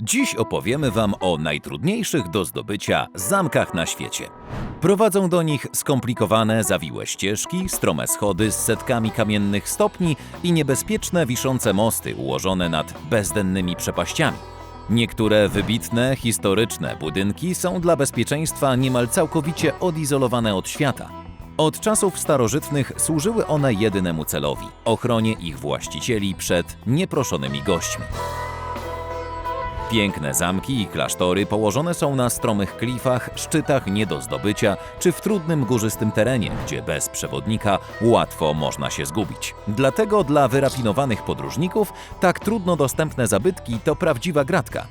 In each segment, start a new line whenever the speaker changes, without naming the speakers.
Dziś opowiemy Wam o najtrudniejszych do zdobycia zamkach na świecie. Prowadzą do nich skomplikowane, zawiłe ścieżki, strome schody z setkami kamiennych stopni i niebezpieczne wiszące mosty ułożone nad bezdennymi przepaściami. Niektóre wybitne, historyczne budynki są dla bezpieczeństwa niemal całkowicie odizolowane od świata. Od czasów starożytnych służyły one jedynemu celowi ochronie ich właścicieli przed nieproszonymi gośćmi. Piękne zamki i klasztory położone są na stromych klifach, szczytach nie do zdobycia czy w trudnym górzystym terenie, gdzie bez przewodnika łatwo można się zgubić. Dlatego dla wyrafinowanych podróżników tak trudno dostępne zabytki to prawdziwa gratka.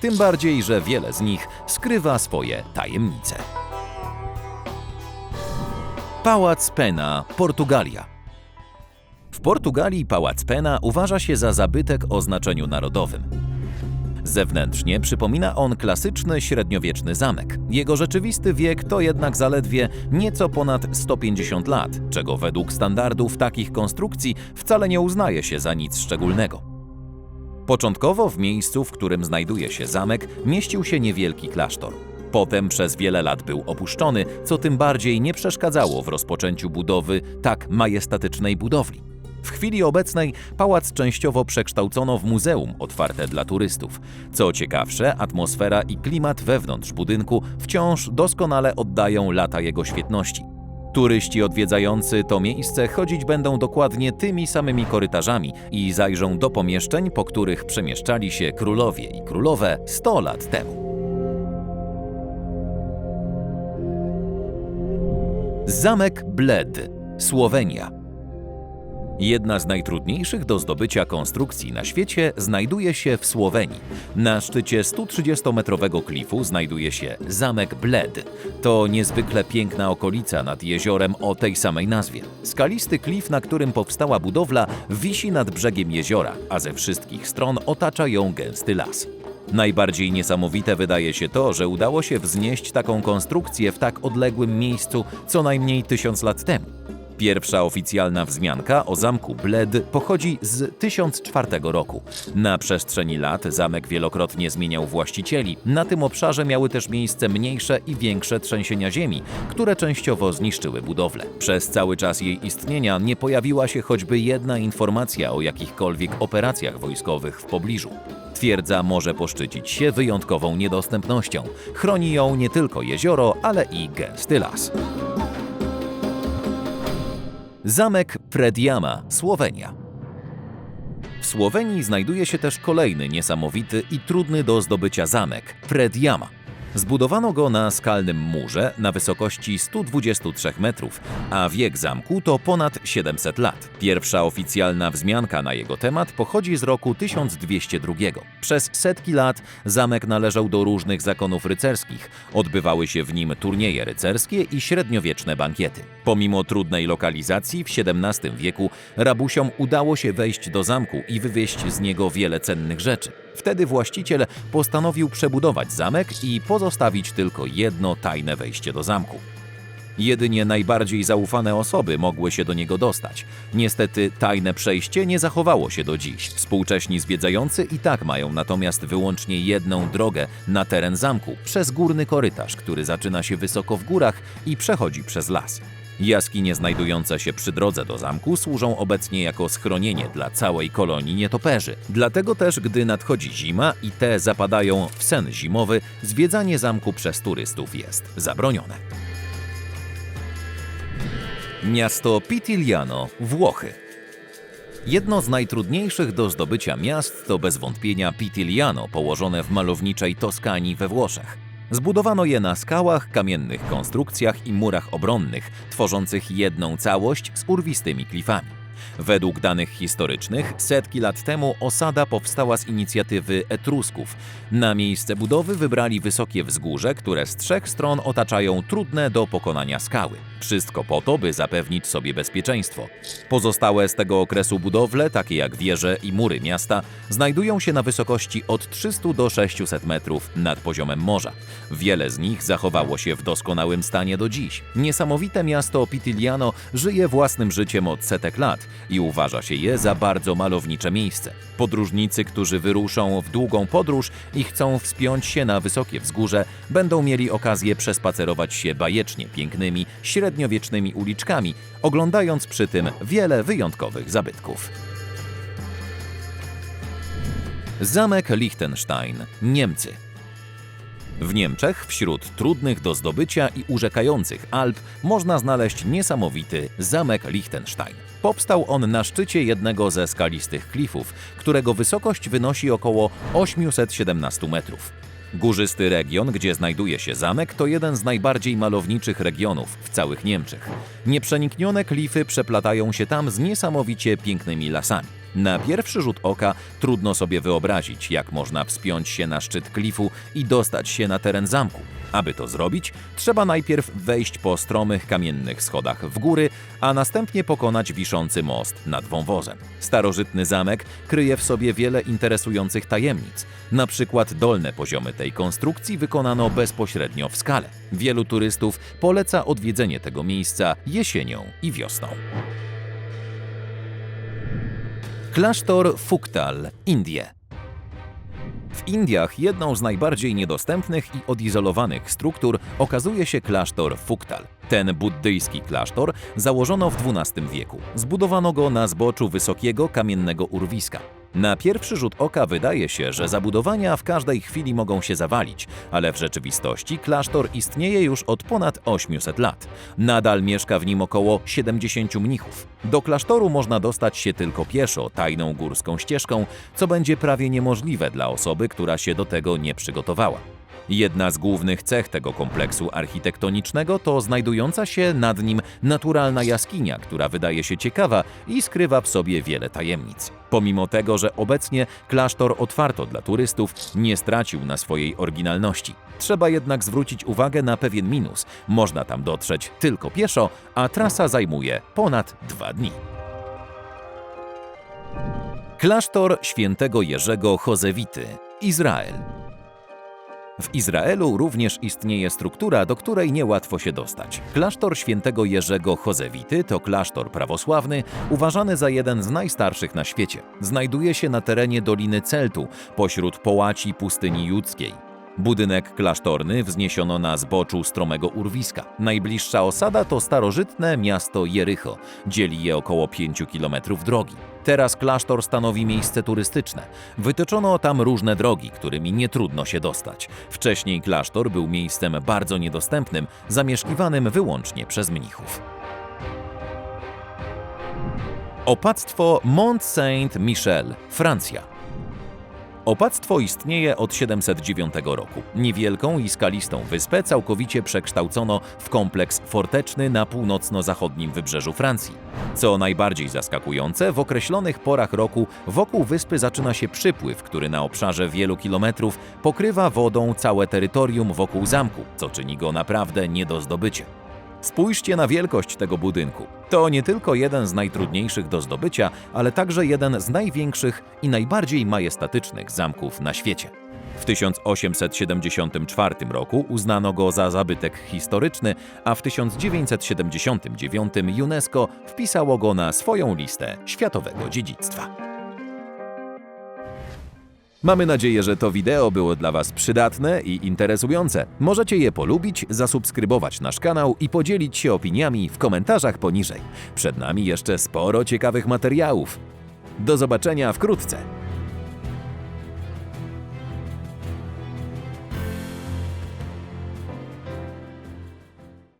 Tym bardziej, że wiele z nich skrywa swoje tajemnice. Pałac Pena, Portugalia. W Portugalii Pałac Pena uważa się za zabytek o znaczeniu narodowym. Zewnętrznie przypomina on klasyczny średniowieczny zamek. Jego rzeczywisty wiek to jednak zaledwie nieco ponad 150 lat, czego według standardów takich konstrukcji wcale nie uznaje się za nic szczególnego. Początkowo w miejscu, w którym znajduje się zamek, mieścił się niewielki klasztor. Potem przez wiele lat był opuszczony, co tym bardziej nie przeszkadzało w rozpoczęciu budowy tak majestatycznej budowli. W chwili obecnej pałac częściowo przekształcono w muzeum otwarte dla turystów. Co ciekawsze, atmosfera i klimat wewnątrz budynku wciąż doskonale oddają lata jego świetności. Turyści odwiedzający to miejsce chodzić będą dokładnie tymi samymi korytarzami i zajrzą do pomieszczeń, po których przemieszczali się królowie i królowe 100 lat temu. Zamek Bled, Słowenia. Jedna z najtrudniejszych do zdobycia konstrukcji na świecie znajduje się w Słowenii. Na szczycie 130-metrowego klifu znajduje się Zamek Bled. To niezwykle piękna okolica nad jeziorem o tej samej nazwie. Skalisty klif, na którym powstała budowla, wisi nad brzegiem jeziora, a ze wszystkich stron otacza ją gęsty las. Najbardziej niesamowite wydaje się to, że udało się wznieść taką konstrukcję w tak odległym miejscu co najmniej tysiąc lat temu. Pierwsza oficjalna wzmianka o zamku Bled pochodzi z 1004 roku. Na przestrzeni lat zamek wielokrotnie zmieniał właścicieli. Na tym obszarze miały też miejsce mniejsze i większe trzęsienia ziemi, które częściowo zniszczyły budowlę. Przez cały czas jej istnienia nie pojawiła się choćby jedna informacja o jakichkolwiek operacjach wojskowych w pobliżu. Twierdza może poszczycić się wyjątkową niedostępnością. Chroni ją nie tylko jezioro, ale i gęsty las. Zamek Predjama, Słowenia. W Słowenii znajduje się też kolejny niesamowity i trudny do zdobycia zamek Predjama. Zbudowano go na skalnym murze na wysokości 123 metrów, a wiek zamku to ponad 700 lat. Pierwsza oficjalna wzmianka na jego temat pochodzi z roku 1202. Przez setki lat zamek należał do różnych zakonów rycerskich. Odbywały się w nim turnieje rycerskie i średniowieczne bankiety. Pomimo trudnej lokalizacji w XVII wieku rabusiom udało się wejść do zamku i wywieźć z niego wiele cennych rzeczy. Wtedy właściciel postanowił przebudować zamek i pozostawić tylko jedno tajne wejście do zamku. Jedynie najbardziej zaufane osoby mogły się do niego dostać. Niestety tajne przejście nie zachowało się do dziś. Współcześni zwiedzający i tak mają natomiast wyłącznie jedną drogę na teren zamku przez górny korytarz, który zaczyna się wysoko w górach i przechodzi przez las. Jaskinie znajdujące się przy drodze do zamku służą obecnie jako schronienie dla całej kolonii nietoperzy. Dlatego też, gdy nadchodzi zima i te zapadają w sen zimowy, zwiedzanie zamku przez turystów jest zabronione. Miasto Pitigliano, Włochy. Jedno z najtrudniejszych do zdobycia miast to bez wątpienia Pitigliano, położone w malowniczej Toskanii we Włoszech. Zbudowano je na skałach, kamiennych konstrukcjach i murach obronnych, tworzących jedną całość z urwistymi klifami. Według danych historycznych, setki lat temu osada powstała z inicjatywy Etrusków. Na miejsce budowy wybrali wysokie wzgórze, które z trzech stron otaczają trudne do pokonania skały. Wszystko po to, by zapewnić sobie bezpieczeństwo. Pozostałe z tego okresu budowle, takie jak wieże i mury miasta, znajdują się na wysokości od 300 do 600 metrów nad poziomem morza. Wiele z nich zachowało się w doskonałym stanie do dziś. Niesamowite miasto Pitigliano żyje własnym życiem od setek lat i uważa się je za bardzo malownicze miejsce. Podróżnicy, którzy wyruszą w długą podróż i chcą wspiąć się na wysokie wzgórze, będą mieli okazję przespacerować się bajecznie pięknymi, średniowiecznymi uliczkami, oglądając przy tym wiele wyjątkowych zabytków. Zamek Liechtenstein, Niemcy. W Niemczech, wśród trudnych do zdobycia i urzekających Alp, można znaleźć niesamowity Zamek Liechtenstein. Powstał on na szczycie jednego ze skalistych klifów, którego wysokość wynosi około 817 metrów. Górzysty region, gdzie znajduje się zamek, to jeden z najbardziej malowniczych regionów w całych Niemczech. Nieprzeniknione klify przeplatają się tam z niesamowicie pięknymi lasami. Na pierwszy rzut oka trudno sobie wyobrazić, jak można wspiąć się na szczyt klifu i dostać się na teren zamku. Aby to zrobić, trzeba najpierw wejść po stromych kamiennych schodach w góry, a następnie pokonać wiszący most nad wąwozem. Starożytny zamek kryje w sobie wiele interesujących tajemnic. Na przykład dolne poziomy tej konstrukcji wykonano bezpośrednio w skale. Wielu turystów poleca odwiedzenie tego miejsca jesienią i wiosną. Klasztor Fuktal, Indie. W Indiach jedną z najbardziej niedostępnych i odizolowanych struktur okazuje się klasztor Fuktal. Ten buddyjski klasztor założono w XII wieku. Zbudowano go na zboczu wysokiego kamiennego urwiska. Na pierwszy rzut oka wydaje się, że zabudowania w każdej chwili mogą się zawalić, ale w rzeczywistości klasztor istnieje już od ponad 800 lat. Nadal mieszka w nim około 70 mnichów. Do klasztoru można dostać się tylko pieszo, tajną górską ścieżką, co będzie prawie niemożliwe dla osoby, która się do tego nie przygotowała. Jedna z głównych cech tego kompleksu architektonicznego to znajdująca się nad nim naturalna jaskinia, która wydaje się ciekawa i skrywa w sobie wiele tajemnic. Pomimo tego, że obecnie klasztor otwarto dla turystów, nie stracił na swojej oryginalności. Trzeba jednak zwrócić uwagę na pewien minus. Można tam dotrzeć tylko pieszo, a trasa zajmuje ponad dwa dni. Klasztor świętego Jerzego Chozewity, Izrael. W Izraelu również istnieje struktura, do której niełatwo się dostać. Klasztor świętego Jerzego Chozewity to klasztor prawosławny, uważany za jeden z najstarszych na świecie. Znajduje się na terenie Doliny Celtu, pośród połaci pustyni judzkiej. Budynek klasztorny wzniesiono na zboczu stromego urwiska. Najbliższa osada to starożytne miasto Jericho. Dzieli je około 5 km drogi. Teraz klasztor stanowi miejsce turystyczne. Wytyczono tam różne drogi, którymi nie trudno się dostać. Wcześniej klasztor był miejscem bardzo niedostępnym, zamieszkiwanym wyłącznie przez mnichów. Opactwo Mont Saint-Michel, Francja. Opactwo istnieje od 709 roku. Niewielką i skalistą wyspę całkowicie przekształcono w kompleks forteczny na północno-zachodnim wybrzeżu Francji. Co najbardziej zaskakujące, w określonych porach roku wokół wyspy zaczyna się przypływ, który na obszarze wielu kilometrów pokrywa wodą całe terytorium wokół zamku, co czyni go naprawdę nie do zdobycia. Spójrzcie na wielkość tego budynku. To nie tylko jeden z najtrudniejszych do zdobycia, ale także jeden z największych i najbardziej majestatycznych zamków na świecie. W 1874 roku uznano go za zabytek historyczny, a w 1979 UNESCO wpisało go na swoją listę światowego dziedzictwa. Mamy nadzieję, że to wideo było dla Was przydatne i interesujące. Możecie je polubić, zasubskrybować nasz kanał i podzielić się opiniami w komentarzach poniżej. Przed nami jeszcze sporo ciekawych materiałów. Do zobaczenia wkrótce.